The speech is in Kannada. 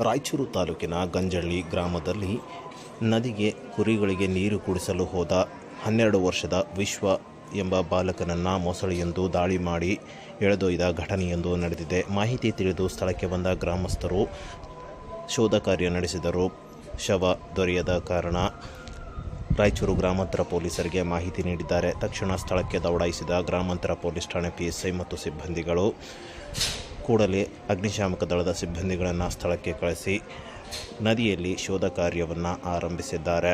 ರಾಯಚೂರು ತಾಲೂಕಿನ ಗಂಜಳ್ಳಿ ಗ್ರಾಮದಲ್ಲಿ ನದಿಗೆ ಕುರಿಗಳಿಗೆ ನೀರು ಕುಡಿಸಲು ಹೋದ ಹನ್ನೆರಡು ವರ್ಷದ ವಿಶ್ವ ಎಂಬ ಬಾಲಕನನ್ನು ಮೊಸಳೆಯೊಂದು ದಾಳಿ ಮಾಡಿ ಎಳೆದೊಯ್ದ ಘಟನೆಯೊಂದು ನಡೆದಿದೆ. ಮಾಹಿತಿ ತಿಳಿದು ಸ್ಥಳಕ್ಕೆ ಬಂದ ಗ್ರಾಮಸ್ಥರು ಶೋಧ ಕಾರ್ಯ ನಡೆಸಿದರು. ಶವ ದೊರೆಯದ ಕಾರಣ ರಾಯಚೂರು ಗ್ರಾಮಾಂತರ ಪೊಲೀಸರಿಗೆ ಮಾಹಿತಿ ನೀಡಿದ್ದಾರೆ. ತಕ್ಷಣ ಸ್ಥಳಕ್ಕೆ ದೌಡಾಯಿಸಿದ ಗ್ರಾಮಾಂತರ ಪೊಲೀಸ್ ಠಾಣೆ ಪಿಎಸ್ಐ ಮತ್ತು ಸಿಬ್ಬಂದಿಗಳು ಕೂಡಲೇ ಅಗ್ನಿಶಾಮಕ ದಳದ ಸಿಬ್ಬಂದಿಗಳನ್ನು ಸ್ಥಳಕ್ಕೆ ಕಳಿಸಿ ನದಿಯಲ್ಲಿ ಶೋಧ ಕಾರ್ಯವನ್ನು ಆರಂಭಿಸಿದ್ದಾರೆ.